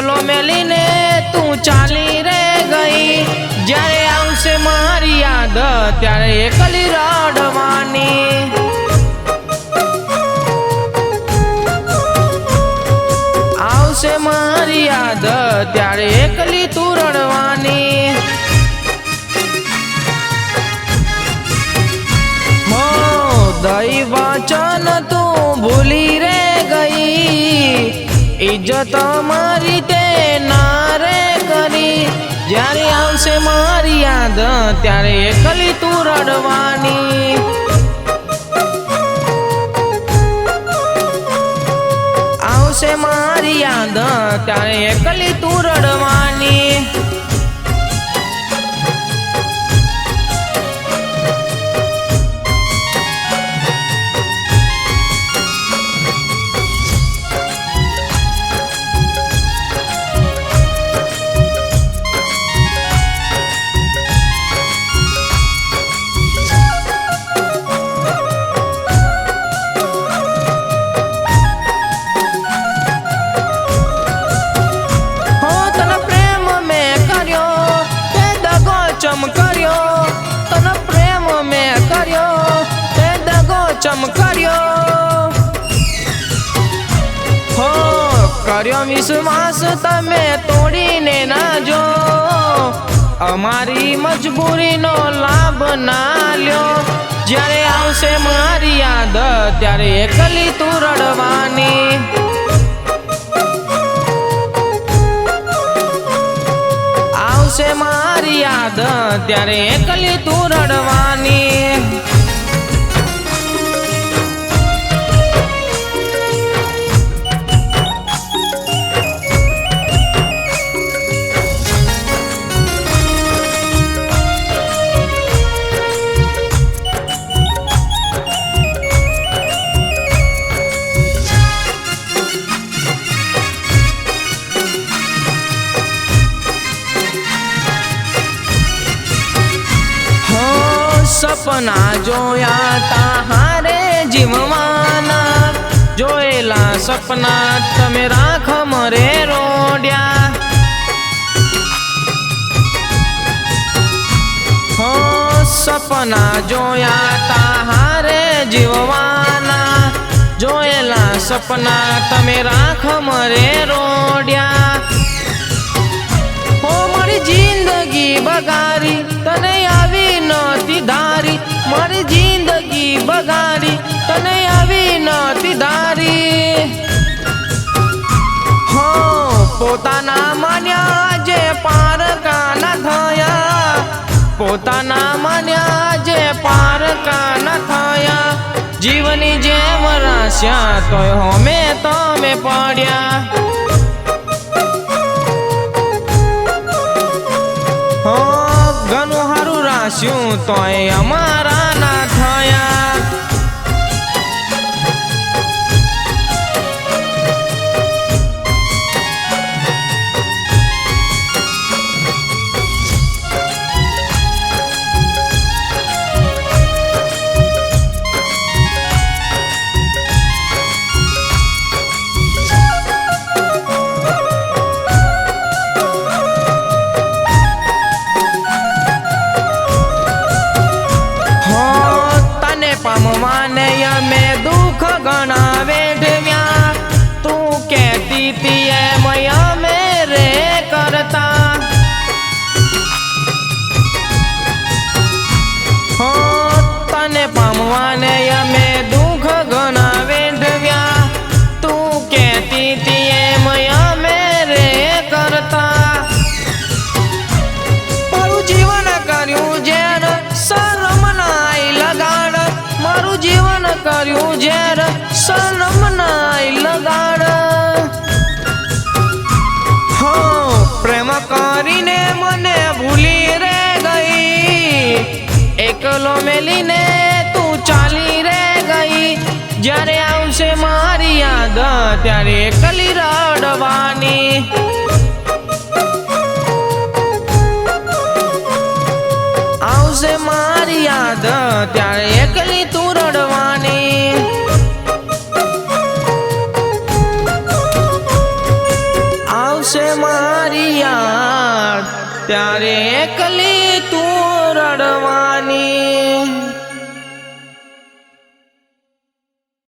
એકલો મેલીને તું ચાલી રે ગઈ. જ્યારે આવશે મારી યાદ, ત્યારે એકલી રડવાની. આવશે મારી યાદ, ત્યારે એકલી તું રડવાની. મો દઈ વચન તું ભૂલી રે ગઈ. ઇજ્જત મારી તે ના રે કરી. જ્યારે આવશે મારી યાદ, ત્યારે એકલી તું રડવાની. આવશે મારી યાદ, ત્યારે એકલી તું રડવાની. ચમ કર્યો. કર્યો વિશ્વાસ તમે તોડીને ના જો. અમારી મજબૂરીનો લાભ ના લ્યો. જ્યારે આવશે મારી યાદ, ત્યારે એકલી તું રડવાની. આવશે મારી યાદ, ત્યારે એકલી તું રડવાની. સપના જોયા તાહારે જીવવાના. જોયેલા સપના તમે રાખ મરે રોડ્યા. હો, સપના જોયા તાહારે જીવવાના. જોયેલા સપના તમે રાખ મરે રોડ્યા. હો, મારી જિંદગી બગાડી, તને આવી નતી નતી હો, પોતાના માન્યા જે પારકાના થયા. પોતાના માન્યા જે પારકાના થયા. જીવની જેમ રાશ્યા તોય હોમે તમે પડ્યા. હો, ઘણું હારું રાશ્યું તોય અમારા ના I'm a ભૂલીને તું ચાલી રે ગઈ. જ્યારે આવશે મારી યાદ, ત્યારે એકલી રડવાની. આવશે મારી યાદ, ત્યારે એકલી તું રડવાની. આવશે મારી યાદ, ત્યારે એકલી તું રડવાની.